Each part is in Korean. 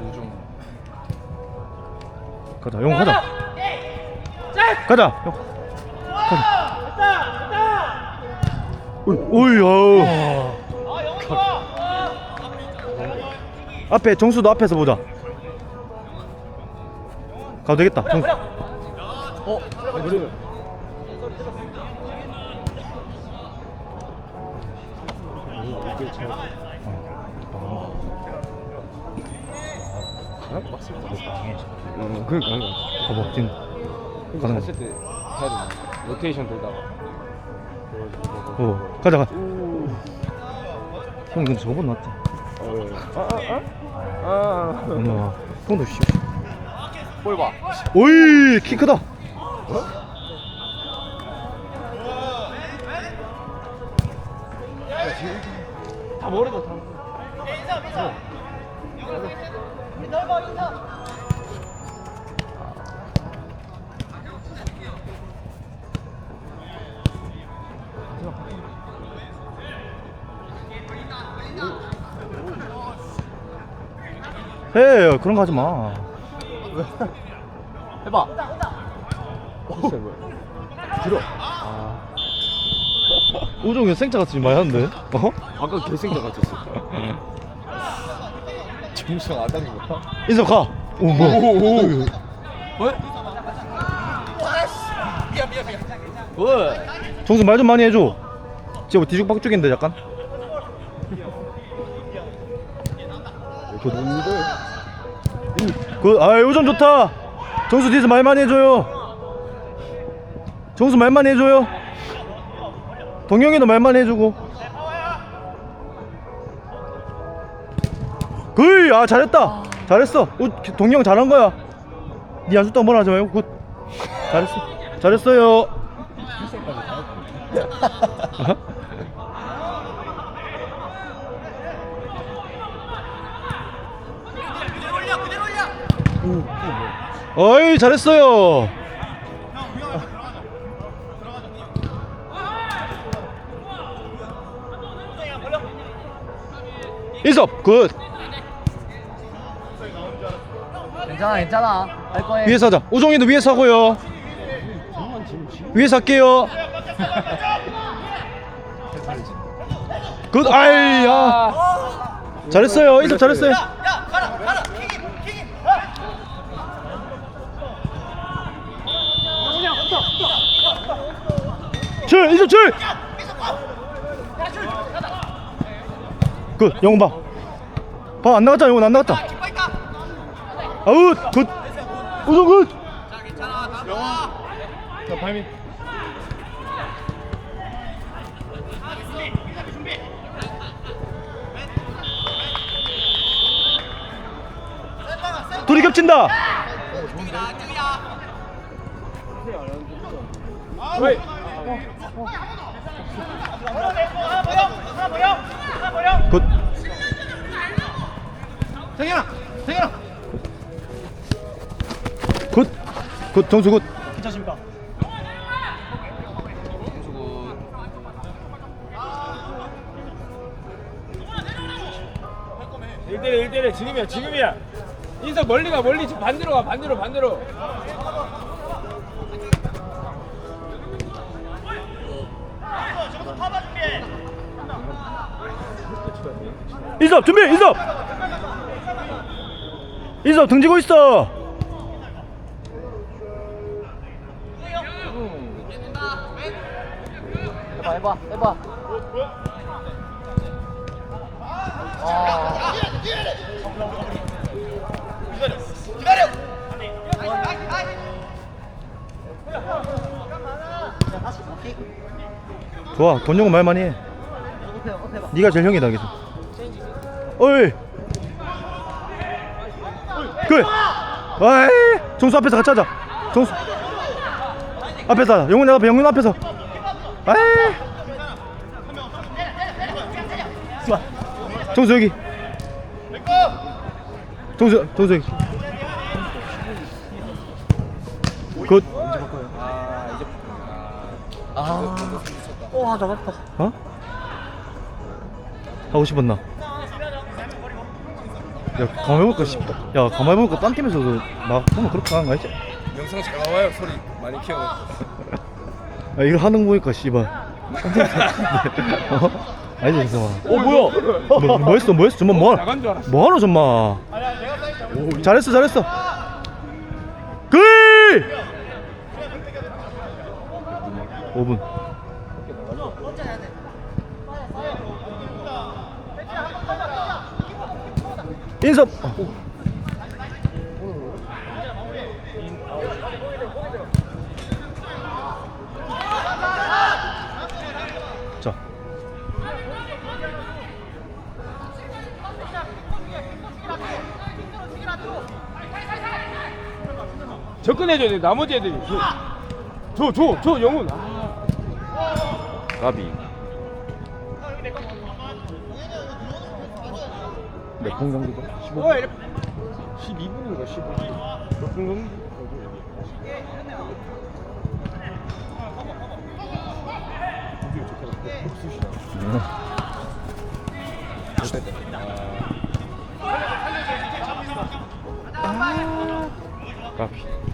우중 가자 용 가자. 가자 용 가자. 오이 오이 어우 앞에 정수도 앞에서 보자. 가도 되겠다 정수. 어? 그래 어, 그러니까 봐봐 지금 가는 갔을 때 해야 되나? 로테이션 돌다가 어 가자 가자 형 근데 저번 아, 아아아 엄마 형도 씨 볼 봐. 오이 키 크다 다 모르다 다. 해 그런 거 하지 마 해봐. 진짜 뭐야? 들어. 아, 우정이 생짜 같이 많이 하는데 어? 아까 개생겨 같았어. 정신 안 다닌 거야? 인석 가. 오 뭐? 왜? 왜? 정수 말 좀 많이 해줘. 지금 뭐 뒤죽박죽인데 약간. 그, 아, 요즘 좋다. 정수 뒤에서 말 많이 해줘요. 정수 말 많이 해줘요. 동영이도 말 많이 해주고. 아 잘했다. 잘했어. 우, 동영 잘한 거야. 니 안줬다 뭐라 하지 말고 굿. 잘했어. 잘했어요. 어이 잘했어요. 인섭 굿 괜찮아 괜찮아. 할 거야 위에서 하자. 우종이도 위에서 하고요. 위에서 할게요. 굿 아이야. 잘했어요. 인섭 잘했어요. 출 인섭 출 굿, 영훈 봐. 봐, 안 나갔잖아, 영훈 안 나갔다. 아웃, 굿. 우성 굿. 자, 발밑. 둘이 겹친다. 왜? 굿. 생현아, 생현아. 굿. 굿, 정수 굿. 괜찮습니까? 일대일대일 지금이야 지금이야 인석 멀리 가 멀리 지금 반대로 가 반대로 반대로 인섭 준비, 인섭. 인섭 등지고 있어. 해봐 해봐 아 좋아, 돈 용은 말 많이 해. 네가 제일 형이다, 계속. 어이. 그. 아이, 정수 앞에서 같이 하자. 정수. 앞에서. 영훈이 앞에, 영훈 앞에서. 아이. 정수 여기. 정수, 정수 여기. 굿. 아. 와 나갔다 어? 하고 싶었나? 야 가만 해볼까 싶다 야 가만 해볼까 딴 팀에서도 막 보면 그렇게 하는 거 알지? 영상 잘 나와요 소리 많이 키워 야 이거 하는 거 보니까 씨발 딴 팀에서 어? 알지 정성아 어 뭐야? 뭐, 뭐 했어? 뭐 했어? 정말 뭐 나간 줄 알았어. 뭐하노 정말 잘했어 잘했어. 그 5분. 인섭! 자 접근해줘야 돼 나머지 애들이 줘줘 줘 영훈 가비 몇분 경기다? 15분? 12분인가 15분 몇분 정도? 가비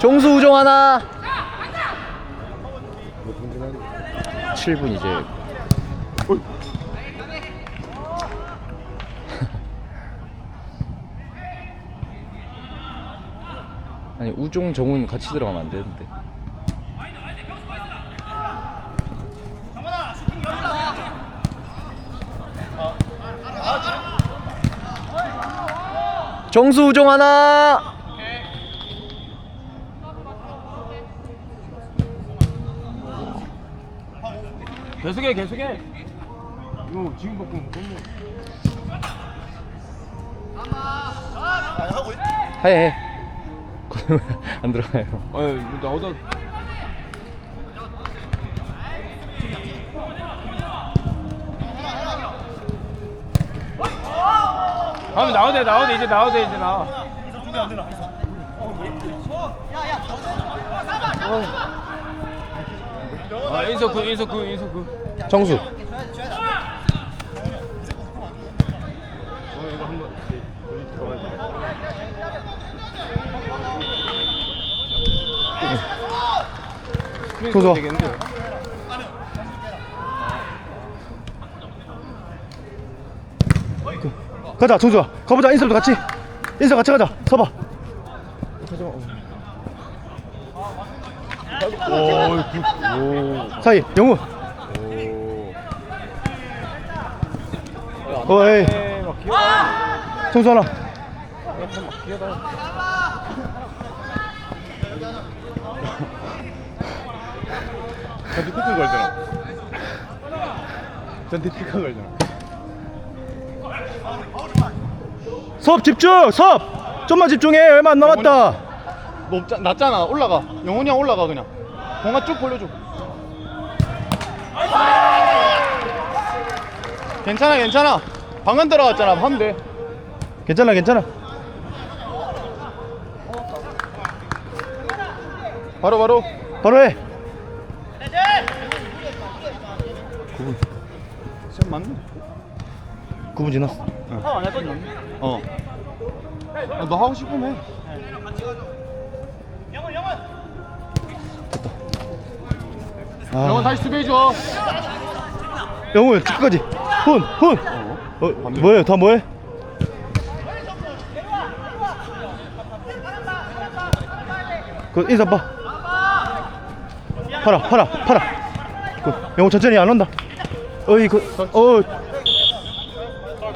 종수 우종 하나. 7분 이제. 아니 우종 정훈 같이 들어가면 안 되는데 정수 우종 하나. 계속해 계속해. 이거 지금 바꾸면 너무 해해. 안 들어가요 아유 이거 나오다 다음에 나오대 나오대 이제 나오대 이제 나와. 아 인서 그 인서 그 인서 그 정수. 좋아. 되겠는데 가자 정수야 가보자 인섭도 같이. 인섭 같이 가자. 서봐. 사이 어이 막 기어 정수 하나. 막 기어다 전티 피크 걸잖아. 전티 피크 걸잖아. 섭 집중 섭 좀만 집중해 얼마 안 남았다 높자, 낮잖아. 올라가. 영훈이 형 올라가 그냥. 공간 쭉 벌려줘. 괜찮아, 괜찮아. 방금 들어갔잖아. 하면 돼. 괜찮아 괜찮아 바로 바로. 바로 해 시험 맞네. 9분 지났어. 어. 아, 너 하고 싶으면 해. 영훈 아, 다시 수비해줘. 영훈 끝까지. 훈 훈. 어, 뭐해 다 뭐해? 그 인사 봐. 팔아 팔아 팔아. 그 영훈 천천히 안 온다. 어이 그 어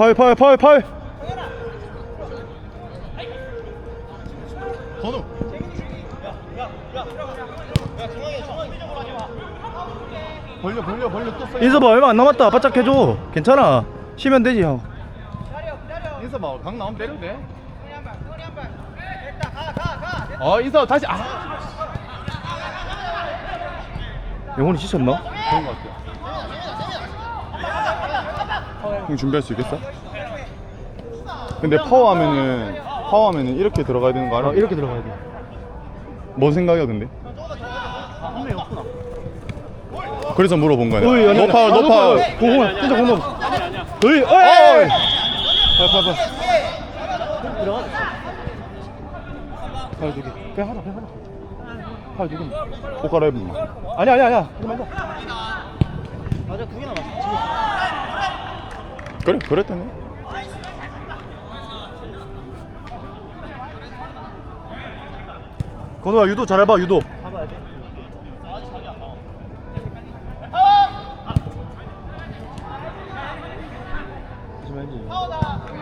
파울 파울 파울 파울 건우. 벌려 벌려 벌려 또 써. 인사 봐 얼마 안 남았다 바짝 해줘 괜찮아 쉬면 되지 형 인사 봐. 강 나오면 때려도 돼. 어 인사 다시 아 영훈이 씻었나? 그런 것 같아. 형 준비할 수 있겠어? 근데 파워 하면은 파워 하면은 이렇게 들어가야 되는 거 알아? 아, 이렇게 들어가야 돼 뭔 생각이야 근데? 그래서 물어본 거야. 어이, 아니, 노 파울, 아니, 노 파울. 공공 진짜 공공 어이 어이 어이. 빨리 빨리 빨리 두개 그냥 하자 그냥 하자 빨리 두개 옷 갈아입는 거. 아니야 아니야 아니야 그만 둬 그래, 그랬다네. 건우야 유도 잘해봐 유도.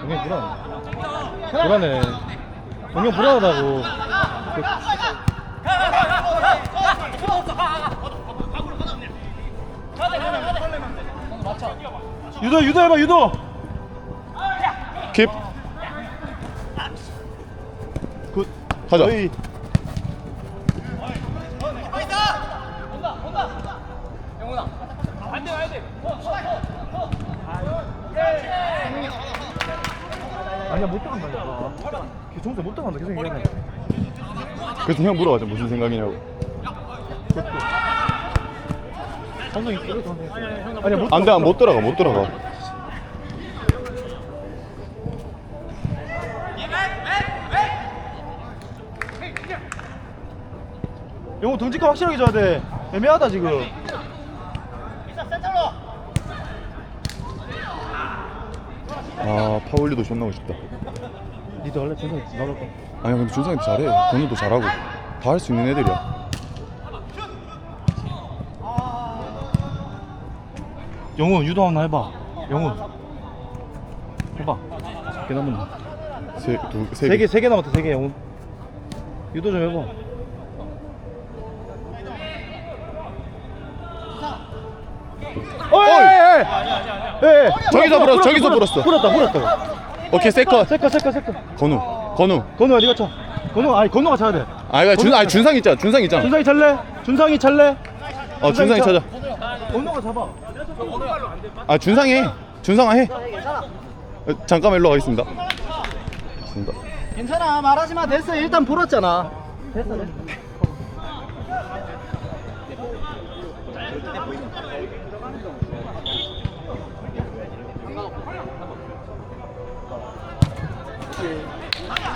동영 불안해. 불안해 동영 불안하다고 유도 유도 해봐 유도 킵. 굿 가자. 어이. 아니야 못 들어간다니까 걔 종세 못 들어간다 계속 얘기하네 그래서 형 물어봤죠. 무슨 생각이냐고. 감성이 있어 아니야 못 안 돼, 못 들어가, 못 들어가. 영호 등지가 확실하게 줘야 돼 애매하다 지금 아, 파울리도 존나 멋있다. 니도 원래 전에 나올까 아니, 근데 준상이 잘해. 건우도 잘하고. 다 할 수 있는 애들이야. 영훈 유도 하나 해봐 영훈 해봐 개 남았네 세, 두, 세, 세개 세개 남았다 세 개 영훈 유도 좀 해봐 어이! 예, 저기서 불었어, 저기서 불었어. 불었다, 불었다. 오케이, 세컷. 세컨, 세컨, 세컨. 건우, 건우. 건우야, 네가 차. 건우, 아니 건우가 차야 돼. 아, 이거 준, 아, 준상 있잖아, 준상 있잖아. 준상이 찰래? 준상이 찰래? 어, 준상이 찾아. 건우가 잡아. 아, 준상이 해. 준상아 해. 어, 잠깐만 일로 가겠습니다. 됐습니다. 괜찮아 말하지 마 됐어 일단 불었잖아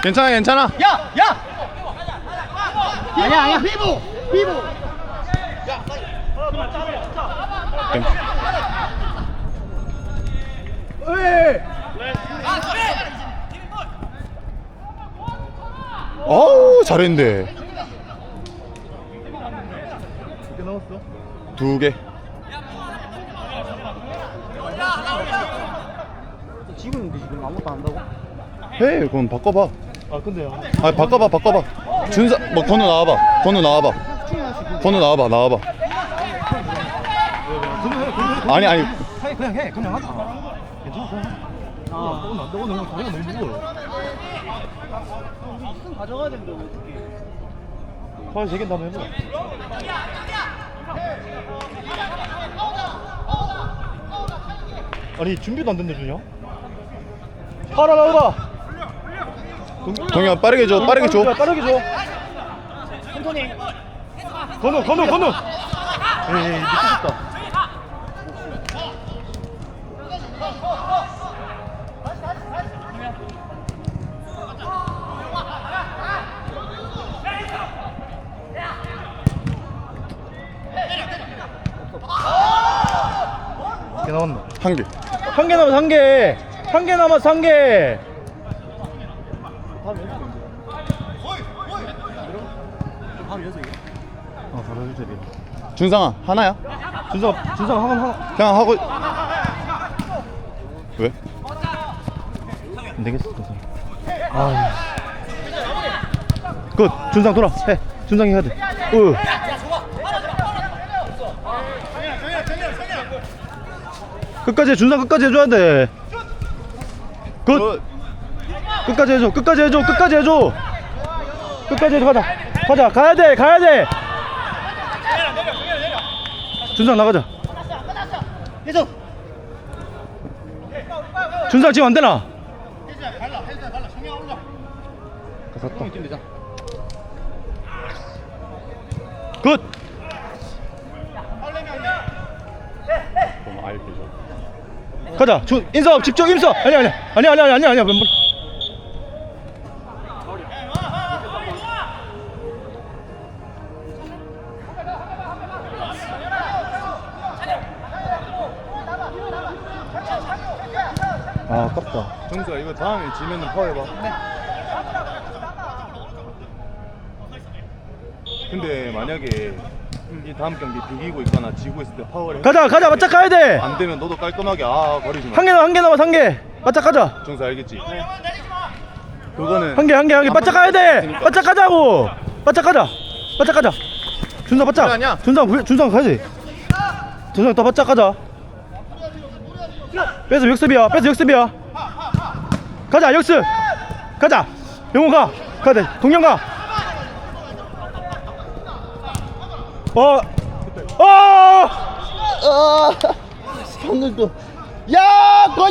괜찮아, 괜찮아. 야 야 아니야 아니야 피부 피부 어우, 잘했는데. 몇개 남았어? 두 개. 지금 지금 아무것도 안 한다고? 해, 그럼 바꿔봐. 아 근데요. 아, 바꿔봐, 바꿔봐. 준상, 뭐, 건우 나와봐. 건우 나와봐. 건우 나와봐, 나와봐. 아니, 아니. 해, 그냥 해, 그냥 하자. 괜찮아, 그냥. 해. 아, 안 돼, 오늘 다리가 너무 무거워. 가져가야 되는데 왜 어떻게 파울 세개 다음에 해보자. 아니 준비도 안 됐네 준영. 파라 나오라. 동현 빠르게 줘, 빠르게 줘. 야, 빠르게 줘. 천천히. 건우, 건우, 건우. 에이, 미쳤다. 개 남았네. 한 개. 한 개 남았어 한 개. 한 개 남았어 한 개. 아 바로 유재리. 준상아, 하나야? 준성 준성 하건 하건. 그냥 하고. 왜? 안 되겠어. 준성. 아. 굿 준상 돌아 해. 준상이 해야 돼. 으. 끝까지 해, 준상 끝까지 해줘야 돼. 굿. 끝까지 해줘. 끝까지 해줘. 끝까지 해줘. 끝까지 해줘. 가자. 가자. 가야 돼. 가야 돼. 준상 나가자. 계속. 준상 지금 안 되나? 갔다. 굿. 알피죠. 가자. 준 인석 집중 인석 아니 아니 아니 아니 아니 아니 아니 다음 경기 비기고 있거나 지고 있을 때 파워를 해. 가자 가자 맞짱 가야 돼한 안 되면 너도 깔끔하게 아 버리지 마. 개 남아 한개 남아 한 개. 맞짱 가자. 정수 알겠지? 그거는 한 개 한 개 한 개. 맞짱 가야 돼. 맞짱 가자고. 맞짱 가자. 맞짱 가자. 준상 아니야. 준상 부- 준상 가야지. 준상 더 맞짱 가자. 뺏어 역습이야. 뺏어 역습이야. 가자 역습. 가자. 영호 가. 가야 돼. 동영 가 어! 어! 어. 아! 오늘도 야! 거...